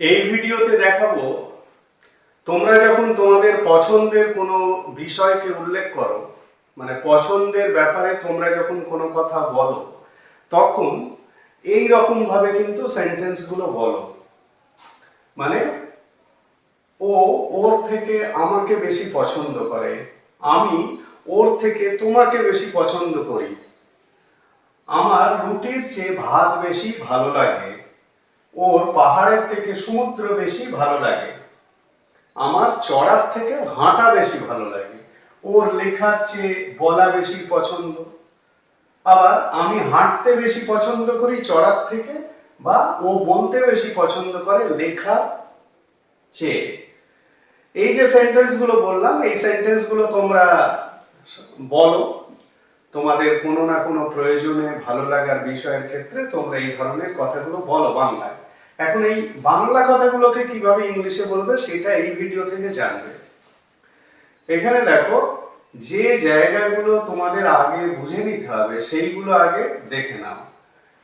এই ভিডিওতে দেখাবো, তোমরা যখন তোমাদের পছন্দের কোনো বিষয়কে উল্লেখ করো মানে পছন্দের ব্যাপারে তোমরা যখন কোনো কথা বলো, তখন এই রকম ভাবে কিন্তু সেন্টেন্সগুলো বলো। মানে ও ওর থেকে আমাকে বেশি পছন্দ করে, আমি ওর থেকে তোমাকে বেশি পছন্দ করি। আমার রুটির চেয়ে ভাত বেশি ভালো লাগে। ওর পাহাড়ের থেকে সমুদ্র বেশি ভালো লাগে। আমার চড়ার থেকে হাঁটা বেশি ভালো লাগে। ওর লেখার চেয়ে বলা বেশি পছন্দ। আবার আমি হাঁটতে বেশি পছন্দ করি চড়ার থেকে বা ও বলতে বেশি পছন্দ করে লেখার চেয়ে। এই যে সেন্টেন্সগুলো বললাম, এই সেন্টেন্সগুলো তোমরা বলো। তোমাদের কোনো না কোনো প্রয়োজনে ভালো লাগার বিষয়ের ক্ষেত্রে তোমরা এই ধরনের কথাগুলো বলো বাংলায়। এখন এই বাংলা কথাগুলোকে কীভাবে ইংলিশে বলবে সেটা এই ভিডিও থেকে জানবে। এখানে দেখো, যে জায়গাগুলো তোমাদের আগে বুঝে নিতে হবে, সেইগুলো আগে দেখে নাও।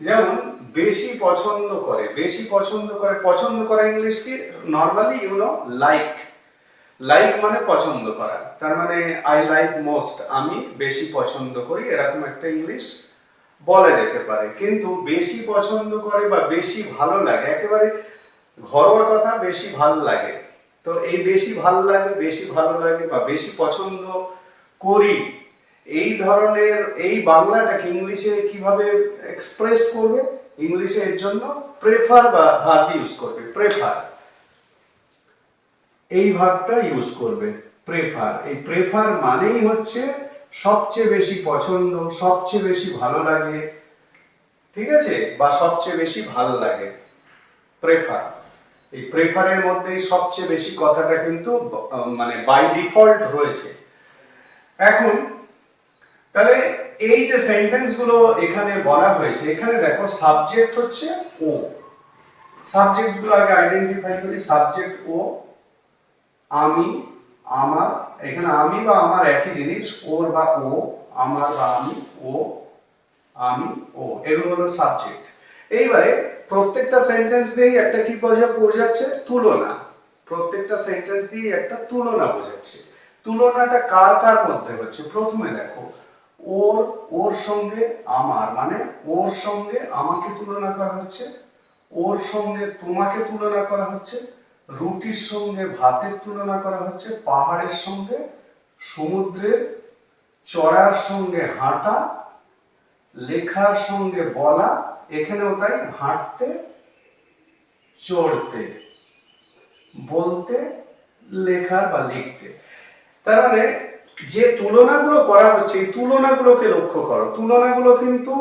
যেমন, বেশি পছন্দ করে, বেশি পছন্দ করে, পছন্দ করা ইংলিশ কি? Normally you know like like মানে পছন্দ করা। তার মানে আই লাইক মোস্ট আমি বেশি পছন্দ করি, এরকম একটা ইংলিশ বলা যেতে পারে। কিন্তু বেশি পছন্দ করে বা বেশি ভালো লাগে, একেবারে ঘরোয়া কথা, বেশি ভালো লাগে। তো এই বেশি ভালো লাগে, বেশি ভালো লাগে বা বেশি পছন্দ করি, এই ধরনের, এই বাংলাটাকে ইংলিশে কীভাবে এক্সপ্রেস করবে? ইংলিশে এর জন্য প্রেফার বা ভার্ব ইউজ করবে প্রেফার এই ভাবটা ইউজ করবে প্রেফার এই প্রেফার মানেই হচ্ছে সবচেয়ে বেশি পছন্দ, সবচেয়ে বেশি ভালো লাগে, ঠিক আছে? বা সবচেয়ে বেশি ভালো লাগে প্রেফার এই প্রেফারের মধ্যেই সবচেয়ে বেশি কথাটা কিন্তু মানে বাই ডিফল্ট রয়েছে। এখন, তাহলে এই যে সেন্টেন্সগুলো এখানে বলা হয়েছে, এখানে দেখো সাবজেক্ট হচ্ছে ও সাবজেক্টগুলো আগে আইডেন্টিফাই করি সাবজেক্ট ও আমি আমার, এখানে আমি বা আমার একই জিনিস, ওর বা ও, আমার বা আমি ও আমি ও, এগুলো হলো সাবজেক্ট এইবারে প্রত্যেকটা সেন্টেন্স দিয়েই একটা কি বোঝা বোঝাচ্ছে? তুলনা। প্রত্যেকটা সেন্টেন্স দিয়ে একটা তুলনা বোঝাচ্ছে। তুলনাটা কার কার মধ্যে হচ্ছে? প্রথমে দেখো, ওর ওর সঙ্গে আমার মানে ওর সঙ্গে আমাকে তুলনা করা হচ্ছে, ওর সঙ্গে তোমাকে তুলনা করা হচ্ছে রুটির সঙ্গে ভাতের তুলনা করা হচ্ছে, পাহাড়ের সঙ্গে, সমুদ্রের, চড়ার সঙ্গে হাঁটা, লেখার সঙ্গে বলা, এখানেও তাই হাঁটতে, চড়তে, বলতে লেখা বা লিখতে। তার মানে যে তুলনাগুলো করা হচ্ছে, এই তুলনাগুলোকে লক্ষ্য করো। তুলনাগুলো কিন্তু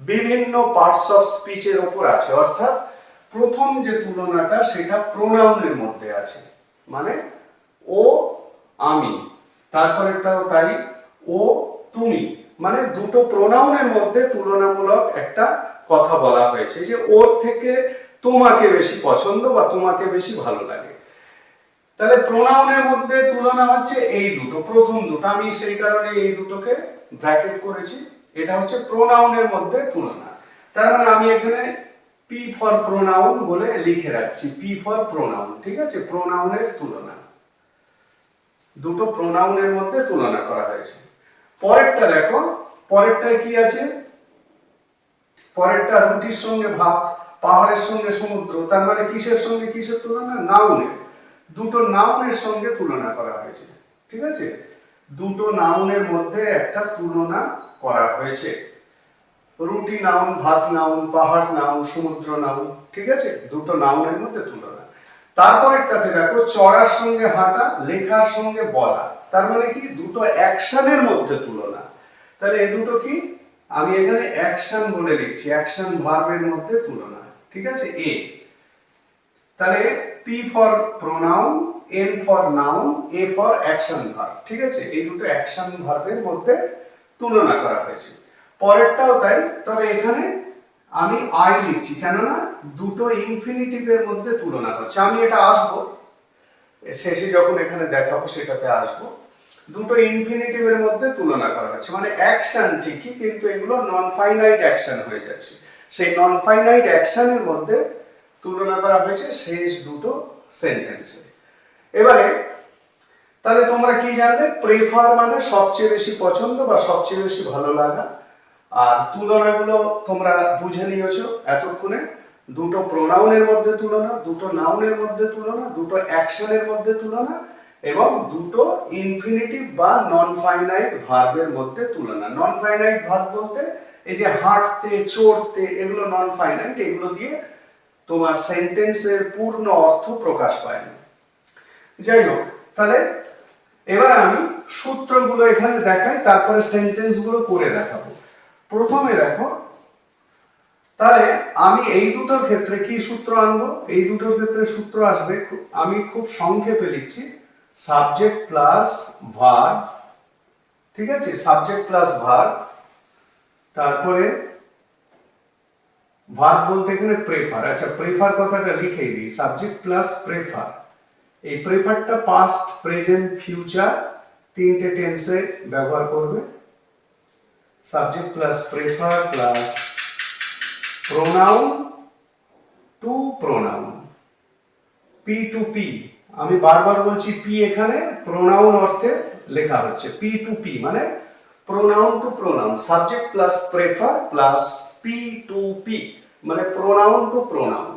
বিভিন্ন পার্টস অফ স্পিচের ওপর আছে, অর্থাৎ প্রথম যে তুলনাটা সেটা প্রোনাউনের মধ্যে আছে। মানে ও আমি, তারপরেরটাও তাই, ও তুমি। মানে দুটো প্রোনাউনের মধ্যে তুলনামূলক একটা কথা বলা হয়েছে যে ওর থেকে তোমাকে বেশি পছন্দ বা তোমাকে বেশি ভালো লাগে। তাহলে প্রোনাউনের মধ্যে তুলনা হচ্ছে এই দুটো, প্রথম দুটো। আমি সেই কারণে এই দুটোকে ব্র্যাকেট করেছি। এটা হচ্ছে প্রোনাউনের মধ্যে তুলনা। তার মানে আমি এখানে পি ফর প্রোনাউন বলে লিখে রাখছি পি ফর প্রোনাউন ঠিক আছে? প্রোনাউনের তুলনা। দুটো প্রোনাউনের মধ্যে তুলনা করা হয়েছে। পরেরটা দেখো, পরেরটায় কি আছে? পরেরটা রুটির সঙ্গে ভাত পাহাড়ের সঙ্গে সমুদ্র, তার মানে কিসের সঙ্গে কিসের তুলনা? নাউনের দুটো নাউনের সঙ্গে তুলনা করা হয়েছে, ঠিক আছে? দুটো নাউনের মধ্যে একটা তুলনা করা হয়েছে। রুটি নাউন ভাত নাউন পাহাড় নাউন সমুদ্র নাউন ঠিক আছে? দুটো নাউনের মধ্যে তুলনা তারপরেরটাতে দেখো, চড়ার সঙ্গে হাঁটা, লেখার সঙ্গে বলা। তার মানে কি? দুটো অ্যাকশনের মধ্যে তুলনা। তাহলে এ দুটো কি? আমি এখানে অ্যাকশন বলে লিখছি, অ্যাকশন ভার্বের মধ্যে তুলনা, ঠিক আছে? এ। তাহলে P for pronoun N for noun A for action verb ঠিক আছে? এই দুটো অ্যাকশন ভার্বের মধ্যে তুলনা করা হয়েছে। পরেরটাও তাই, তবে এখানে আমি আই লিখছি, কেননা দুটো ইনফিনিটিভের মধ্যে তুলনা হচ্ছে আমি এটা আসব, শেষে যখন এখানে দেখাবো সেটাতে আসব। দুটো ইনফিনিটিভের মধ্যে তুলনা করা হচ্ছে। মানে অ্যাকশন ঠিকই, কিন্তু এগুলো নন ফাইনাইট অ্যাকশন হয়ে যাচ্ছে। সেই নন ফাইনাইট অ্যাকশনের মধ্যে তুলনা করা হয়েছে শেষ দুটো সেন্টেন্সে এবারে, তাহলে তোমরা কি জানলে? প্রেফার মানে সবচেয়ে বেশি পছন্দ বা সবচেয়ে বেশি ভালো লাগা? আর তুলনাগুলো তোমরা বুঝে নিয়েছো এতক্ষণে। দুটো প্রোনাউনের মধ্যে তুলনা, দুটো নাউনের মধ্যে তুলনা, দুটো অ্যাকশনের মধ্যে তুলনা এবং দুটো ইনফিনিটিভ বা নন ফাইনাইট ভার্বের মধ্যে তুলনা। নন ফাইনাইট ভার্ব বলতে এই যে হাঁটতে, চড়তে, এগুলো নন ফাইনাইট এগুলো দিয়ে তোমার সেন্টেন্সের পূর্ণ অর্থ প্রকাশ পায় না। যাই হোক, তাহলে এবার আমি সূত্রগুলো এখানে দেখাই, তারপরে সেন্টেন্সগুলো করে দেখাবো। প্রথমে দেখো, তাহলে আমি এই দুটোর ক্ষেত্রে কি সূত্র আনব? এই দুটোর ক্ষেত্রে সূত্র আসবে আমি খুব সংক্ষেপে লিখছি সাবজেক্ট প্লাস ভার্ব ঠিক আছে? সাবজেক্ট প্লাস ভার্ব তারপরে ভার্ব বলতে এখানে প্রেফার আচ্ছা প্রেফার কথাটা লিখেই দিই সাবজেক্ট প্লাস প্রেফার এই প্রেফারটা পাস্ট প্রেজেন্ট ফিউচার তিনটে টেন্সে ব্যবহার করবে। Subject plus prefer plus pronoun to pronoun P to P আমি বারবার বলছি পি এখানে প্রোনাউন অর্থে লেখা হচ্ছে। পি টু পি মানে pronoun to pronoun subject plus prefer plus P to P মানে প্রোনাউন টু প্রোনাউন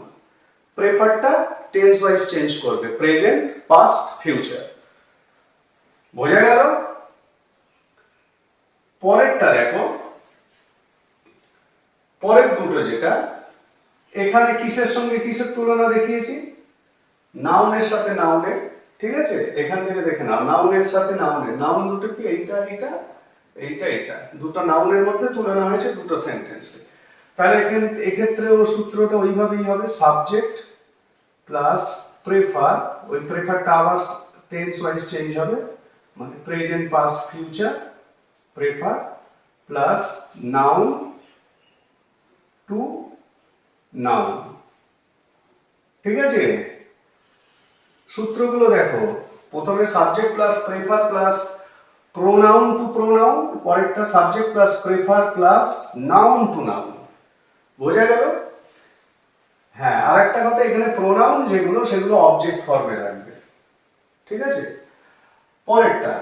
প্রেফারটা টেন্স ওয়াইজ চেঞ্জ করবে প্রেজেন্ট পাস্ট ফিউচার বোঝা গেল? পরেরটা দেখো। পরের দুটো যেটা, এখানে কিসের সঙ্গে কিসের তুলনা দেখিয়েছি? নাউনের সাথে নাউনের ঠিক আছে? এখান থেকে দেখে নাও নাউনের সাথে নাউনের নাউন দুটো কি এইটা এইটা? এইটা এইটা। দুটো নাউনের মধ্যে তুলনা হয়েছে, দুটো সেন্টেন্সে তাহলে এখানে, এক্ষেত্রেও সূত্রটা ওইভাবেই হবে সাবজেক্ট প্লাস প্রেফার ওই প্রেফারটা আবার টেন্স ওয়াইজ চেঞ্জ হবে মানে present past future prefer plus noun to noun ঠিক আছে? সূত্রগুলো দেখো। প্রথমে subject plus prefer plus pronoun to pronoun পরেরটা subject plus prefer plus noun to noun বোঝা গেল? হ্যাঁ আর একটা কথা, এখানে প্রোনাউন যেগুলো, সেগুলো অবজেক্ট ফর্মে রাখবে। ঠিক আছে? পরেরটা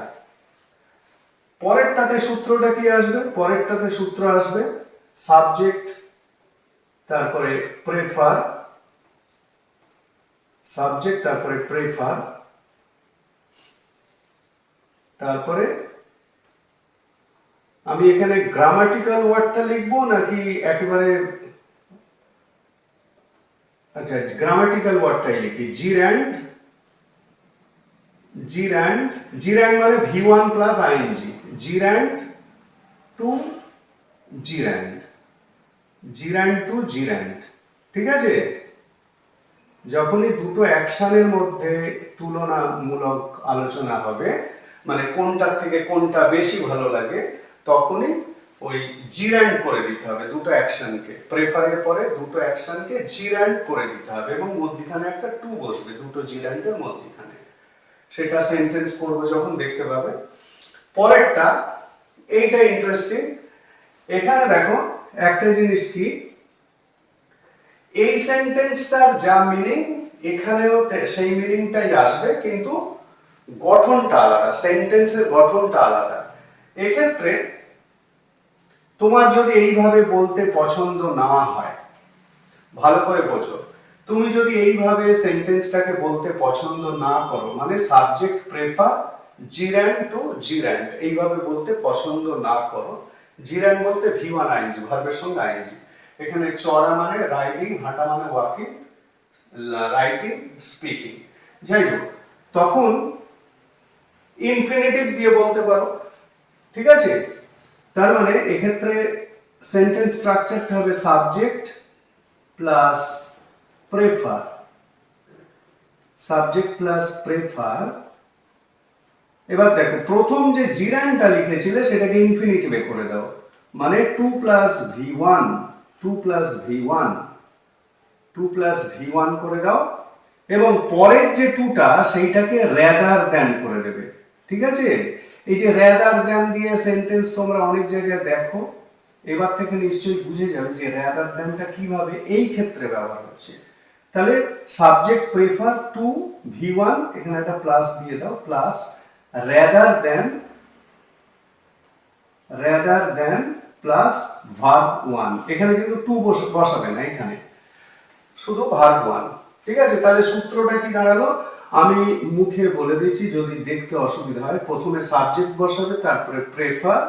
পরেরটাতে সূত্রটা কি আসবে? পরেরটাতে সূত্র আসবে সাবজেক্ট তারপরে প্রেফার সাবজেক্ট তারপরে প্রেফার তারপরে আমি এখানে গ্রামাটিক্যাল ওয়ার্ডটা লিখব নাকি একেবারে আচ্ছা গ্রামাটিক্যাল ওয়ার্ডটাই লিখি জির্যান্ড জির্যান্ড জির্যান্ড মানে V one plus ING gerund to gerund gerund to gerund ঠিক আছে? যখনই দুটো অ্যাকশনের মধ্যে তুলনামূলক আলোচনা হবে মানে কোনটার থেকে কোনটা বেশি ভালো লাগে, তখনই ওই জিরান্ড করে দিতে হবে দুটো অ্যাকশনকে প্রেফারের পরে দুটো অ্যাকশনকে জিরান্ড করে দিতে হবে এবং মধ্যিখানে একটা টু বসবে, দুটো জিরান্ডের মধ্যিখানে সেটা সেন্টেন্স করব যখন দেখতে পাবে। পরেরটা, এইটা ইন্টারেস্টিং এখানে দেখো, একটা জিনিস কি? এই সেন্টেন্সটার যা মিনিং এখানেও সেই মিনিংটাই আসবে, কিন্তু গঠনটা আলাদা সেন্টেন্সের গঠনটা আলাদা। এক্ষেত্রে, তোমার যদি এইভাবে বলতে পছন্দ না হয়, ভালো করে বোঝো। তুমি যদি এইভাবে সেন্টেন্সটাকে বলতে পছন্দ না করো মানে subject prefer gerund to gerund এইভাবে বলতে পছন্দ না করো জিরান্ড বলতে ভি ওয়ান আইনজি ভার্বের সঙ্গে আইনজি এখানে চড়া মানে রাইডিং হাঁটা মানে ওয়াকিং রাইটিং স্পিকিং যাই হোক, তখন ইনফিনিটিভ দিয়ে বলতে পারো, ঠিক আছে? তার মানে এক্ষেত্রে সেন্টেন্স স্ট্রাকচারটা হবে subject plus prefer subject plus prefer এবার দেখো, প্রথম যে জিরানটা লিখেছিলে, সেটাকে ইনফিনিটিভে করে দাও। মানে to plus V one to plus V one to plus V one করে দাও। এবং পরের যে টুটা সেইটাকে র্যাদার দেন করে দেবে। ঠিক আছে? এই যে র্যাদার দেন দিয়ে সেন্টেন্স তোমরা অনেক জায়গায় দেখো, এবার থেকে নিশ্চয়ই বুঝে যাবে যে র্যাদার দেনটা কীভাবে এই ক্ষেত্রে ব্যবহার হচ্ছে। তাহলে subject prefer to V one এখানে একটা প্লাস দিয়ে দাও plus rather than rather than plus verb one এখানে কিন্তু টু বসাবে না, এখানে। শুধু ভার্ব ওয়ান ঠিক আছে? তাহলে সূত্রটা কি দাঁড়াল? আমি মুখে বলে দিচ্ছি, যদি দেখতে অসুবিধা হয়, প্রথমে সাবজেক্ট বসাবে, তারপরে প্রেফার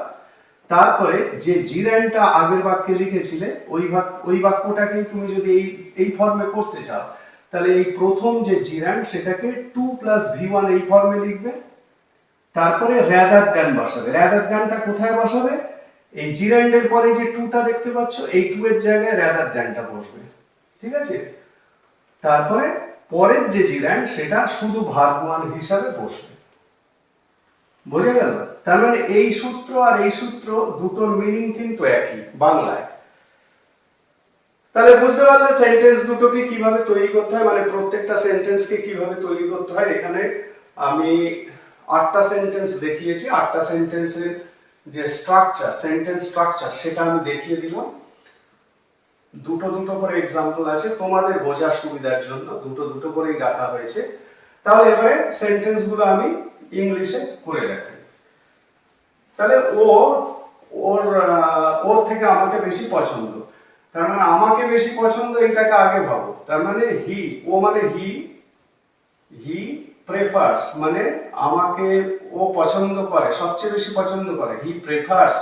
তারপরে যে জিরানটা আগের বাক্যে লিখেছিলে, ওই বাক্য ওই বাক্যটাকেই তুমি যদি এই এই ফর্মে করতে চাও, তাহলে এই প্রথম যে জিরান সেটাকে টু প্লাস ভি ওয়ান এই ফর্মে লিখবে। তারপরে র্যাদার দ্যান বসাবে। র্যাদার দ্যানটা কোথায় বসাবে? এই জিরান্ডের পরে যে টুটা দেখতে পাচ্ছ, এই টু এর জায়গায় র্যাদার দ্যানটা বসবে। ঠিক আছে? তারপরে পরের যে জিরান্ড সেটা শুধু ভার্বওয়ান হিসাবে বসবে। বোঝা গেল? তার মানে এই সূত্র আর এই সূত্র দুটোর মিনিং কিন্তু একই, বাংলায়। তাহলে বুঝতে পারলে সেন্টেন্স দুটোকে কীভাবে তৈরি করতে হয়? মানে প্রত্যেকটা সেন্টেন্সকে কীভাবে তৈরি করতে হয়? এখানে আমি আটটা সেন্টেন্স দেখিয়েছি। আটটা সেন্টেন্সের যে স্ট্রাকচার সেন্টেন্স স্ট্রাকচার সেটা আমি দেখিয়ে দিলাম। দুটো দুটো করে এক্সাম্পল আছে। তোমাদের বোঝার সুবিধার জন্য দুটো দুটো করেই রাখা হয়েছে। তাহলে এবারে সেন্টেন্সগুলো আমি ইংলিশে করে দেখাই তাহলে ও, ওর ওর থেকে আমাকে বেশি পছন্দ। তার মানে আমাকে বেশি পছন্দ এটাকে আগে ভাবো। তার মানে হি ও মানে হি হি প্রেফার্স মানে আমাকে ও পছন্দ করে, সবচেয়ে বেশি পছন্দ করে। হি প্রেফার্স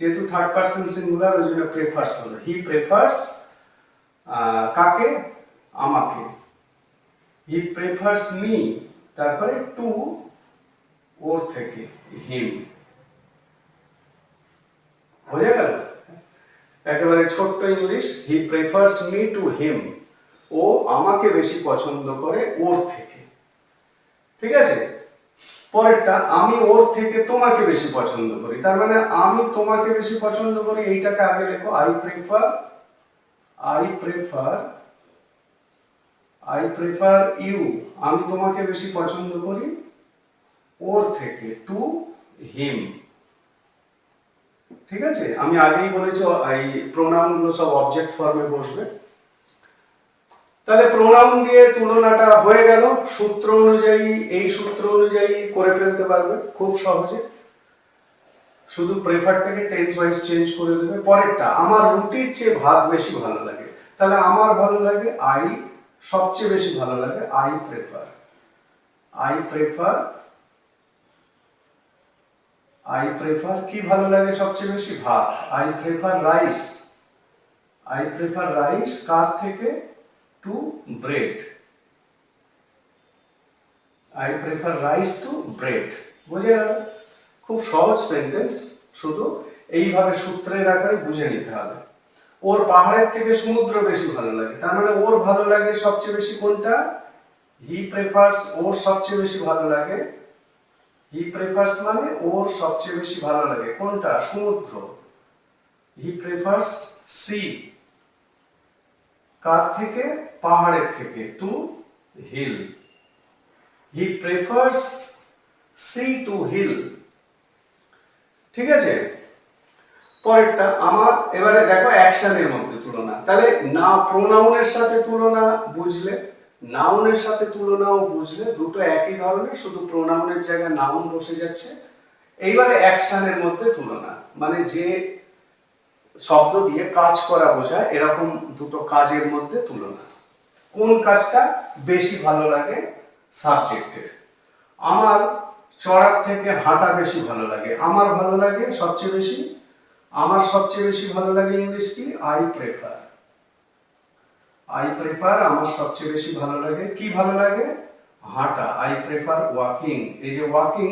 যেহেতু থার্ড পার্সন সিঙ্গুলার ওই জন্য প্রেফার্স হলো। হি প্রেফার্স কাকে? আমাকে। হি প্রেফার্স মি তারপরে টু ওর থেকে, হিম। বোঝা গেল? একেবারে ছোট্ট English he prefers me to him ও আমাকে বেশি পছন্দ করে ওর থেকে। ঠিক আছে? পরেরটা, আমি ওর থেকে তোমাকে বেশি পছন্দ করি। তার মানে আমি তোমাকে বেশি পছন্দ করি, এইটাকে আগে লেখো I prefer I prefer I prefer you আমি তোমাকে বেশি পছন্দ করি ওর থেকে টু হিম ঠিক আছে? আমি আগেই বলেছি, এই প্রোনাউনগুলো সব অবজেক্ট ফর্মে বসবে। তাহলে প্রোনাউন দিয়ে তুলনাটা হয়ে গেল। সূত্র অনুযায়ী, এই সূত্র অনুযায়ী করে ফেলতে পারবে, খুব সহজে। শুধু প্রেফারটাকে টেন্স ওয়াইজ চেঞ্জ করে দেবে। পরেরটা, আমার রুটির চেয়ে ভাত বেশি ভালো লাগে। তাহলে আমার ভালো লাগে আই সবচেয়ে বেশি ভালো লাগে I prefer I prefer I prefer কি ভালো লাগে সবচেয়ে বেশি? ভাত। I prefer rice I prefer rice কার থেকে? To bread I prefer rice to bread বুঝে গেল? খুব সহজ সেন্টেন্স শুধু এইভাবে সূত্রের আকারে বুঝে নিতে হবে। ওর পাহাড়ের থেকে সমুদ্র বেশি ভালো লাগে। তার মানে ওর ভালো লাগে সবচেয়ে বেশি কোনটা? হি প্রেফার্স ওর সবচেয়ে বেশি ভালো লাগে। হি প্রেফার্স মানে ওর সবচেয়ে বেশি ভালো লাগে। কোনটা? সমুদ্র। হি প্রেফার্স সি কার থেকে? পাহাড়ের থেকে to hill he prefers sea to hill ঠিক আছে? পরেরটা, আমার এবারে দেখো। অ্যাকশনের মধ্যে তুলনা। তাহলে না প্রোনাউনের সাথে তুলনা বুঝলে নাউনের সাথে তুলনাও বুঝলে দুটো একই ধরনের, শুধু প্রোনাউনের জায়গায় নাউন বসে যাচ্ছে। এইবারে অ্যাকশনের মধ্যে তুলনা মানে যে শব্দ দিয়ে কাজ করা বোঝায়, এরকম দুটো কাজের মধ্যে তুলনা। কোন কাজটা বেশি ভালো লাগে? সাবজেক্টের। আমার চড়ার থেকে হাঁটা বেশি ভালো লাগে। আমার ভালো লাগে সবচেয়ে বেশি আমার সবচেয়ে বেশি ভালো লাগে ইংলিশ কি? আই প্রেফার আই প্রেফার আমার সবচেয়ে বেশি ভালো লাগে। কি ভালো লাগে? হাঁটা। আই প্রেফার ওয়াকিং এই যে ওয়াকিং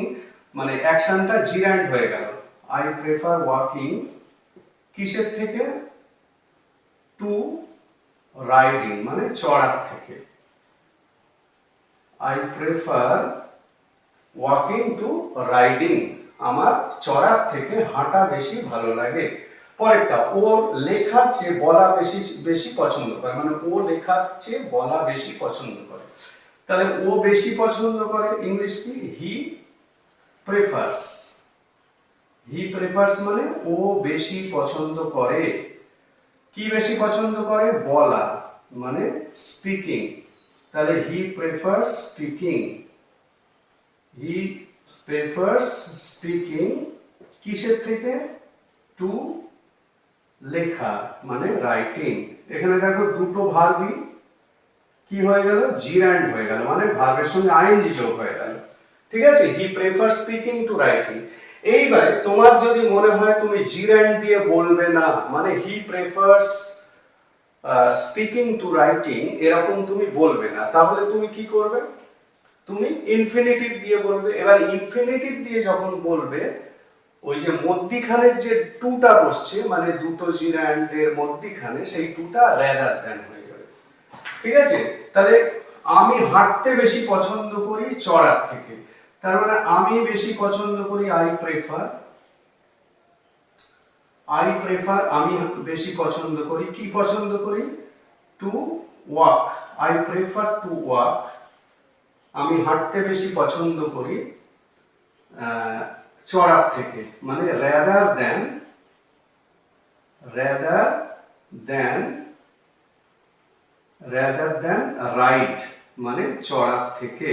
মানে অ্যাকশনটা জিরান্ড হয়ে গেল। আই প্রেফার ওয়াকিং কিসের থেকে? টু রাইডিং মানে চড়ার থেকে। I prefer walking to riding আমার চড়ার থেকে হাঁটা বেশি ভালো লাগে। পরেরটা, ওর লেখার চেয়ে বলা বেশি বেশি পছন্দ করে। মানে ও লেখার চেয়ে বলা বেশি পছন্দ করে। তাহলে ও বেশি পছন্দ করে ইংলিশ কি? হি প্রেফার্স হি প্রেফার্স মানে ও বেশি পছন্দ করে। কি বেশি পছন্দ করে? বলা মানে স্পিকিং তাহলে he prefers speaking he prefers speaking কিসের থেকে? টু লেখা মানে রাইটিং এখানে দেখো দুটো ভার্বই কি হয়ে গেল? জিরান্ড হয়ে গেল মানে ভার্বের সঙ্গে আইএনজি যোগ হয়ে গেল। ঠিক আছে? He prefer speaking to writing এইবারে তোমার যদি মনে হয় তুমি জিরান্ড দিয়ে বলবে না মানে he prefers speaking to writing এরকম তুমি বলবে না। তাহলে তুমি কি করবে? তুমি ইনফিনিটিভ দিয়ে বলবে। এবার ইনফিনিটিভ দিয়ে যখন বলবে, ওই যে মধ্যিখানের যে টুটা বসছে মানে দুটো জিরান্ডের মধ্যিখানে, সেই টুটা র্যাদার দেন হয়ে যাবে। ঠিক আছে? তাহলে আমি হাঁটতে বেশি পছন্দ করি চড়ার থেকে। তার মানে আমি বেশি পছন্দ করি আই প্রেফার আই প্রেফার আমি বেশি পছন্দ করি। কি পছন্দ করি? To walk I prefer to walk আমি হাঁটতে বেশি পছন্দ করি চড়ার থেকে। মানে rather than rather than rather than ride মানে চড়ার থেকে।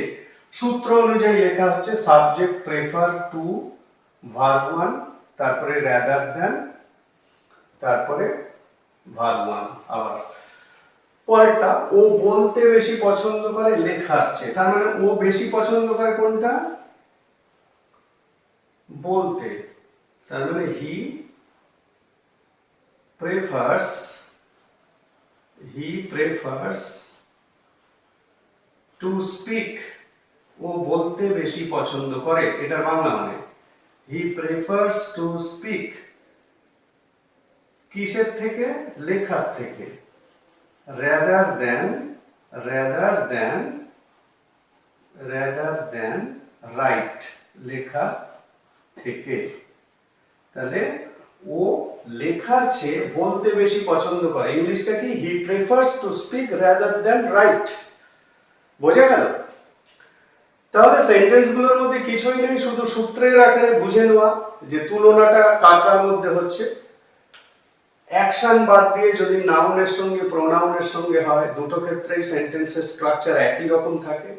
সূত্র অনুযায়ী লেখা হচ্ছে subject prefer to verb one তারপরে র্যাদার দেন তারপরে ভার ওয়ান আবার পরেরটা, ও বলতে বেশি পছন্দ করে লেখার চেয়ে। তার মানে ও বেশি পছন্দ করে কোনটা? বলতে। তার মানে he prefers he prefers to speak ও বলতে বেশি পছন্দ করে, এটার বাংলা মানে। হি প্রেফার্স টু স্পিক কিসের থেকে? লেখার থেকে। Rather than rather than rather than write লেখা থেকে। তাহলে ও লেখার চেয়ে বলতে বেশি পছন্দ করে। ইংলিশটা কি? He prefers to speak rather than write বোঝা গেল? তাহলে সেন্টেন্সগুলোর মধ্যে কিছুই নেই, শুধু সূত্রের আকারে বুঝে নেওয়া যে তুলনাটা কার কার মধ্যে হচ্ছে। অ্যাকশন বাদ দিয়ে যদি নাউনের সঙ্গে প্রোনাউনের সঙ্গে হয়, দুটো ক্ষেত্রেই সেন্টেন্সের স্ট্রাকচার একই রকম থাকে।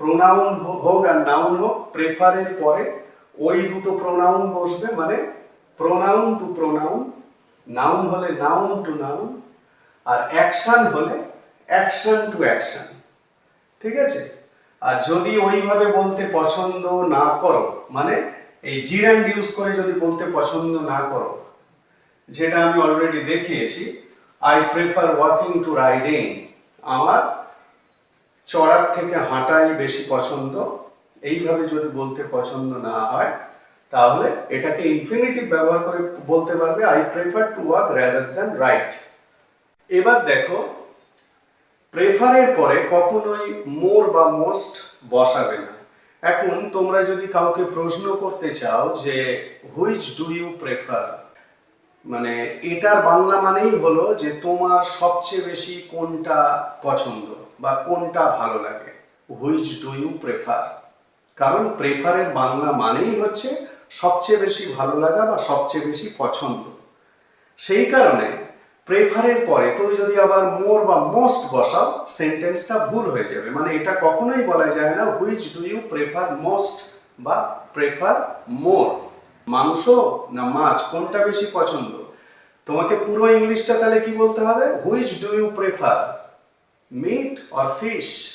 প্রোনাউন হোক আর নাউন হোক প্রেফারের পরে ওই দুটো প্রোনাউন বসবে মানে প্রোনাউন টু প্রোনাউন নাউন হলে নাউন টু নাউন আর অ্যাকশন হলে অ্যাকশন টু অ্যাকশন ঠিক আছে? আর যদি ওইভাবে বলতে পছন্দ না করো মানে এই জিরান্ড ইউজ করে যদি বলতে পছন্দ না করো যেটা আমি অলরেডি দেখিয়েছি I prefer walking to riding আমার চড়ার থেকে হাঁটাই বেশি পছন্দ। এইভাবে যদি বলতে পছন্দ না হয়, তাহলে এটাকে ইনফিনিটিভ ব্যবহার করে বলতে পারবে I prefer to walk rather than ride এবার দেখো প্রেফারের পরে কখনোই মোর বা মোস্ট বসাবে না। এখন তোমরা যদি কাউকে প্রশ্ন করতে চাও যে হুইচ ডু ইউ প্রেফার মানে এটার বাংলা মানেই হলো যে তোমার সবচেয়ে বেশি কোনটা পছন্দ বা কোনটা ভালো লাগে। হুইচ ডু ইউ প্রেফার কারণ প্রেফারের বাংলা মানেই হচ্ছে সবচেয়ে বেশি ভালো লাগা বা সবচেয়ে বেশি পছন্দ। সেই কারণে প্রেফারের পরে তুমি যদি আবার মোর বা মোস্ট বসাও সেন্টেন্সটা ভুল হয়ে যাবে। মানে এটা কখনোই বলা যায় না which do you prefer most বা প্রেফার মোর মাংস না মাছ? কোনটা বেশি পছন্দ? তোমাকে পুরো ইংলিশটা তাহলে কি বলতে হবে? Which do you prefer meat or fish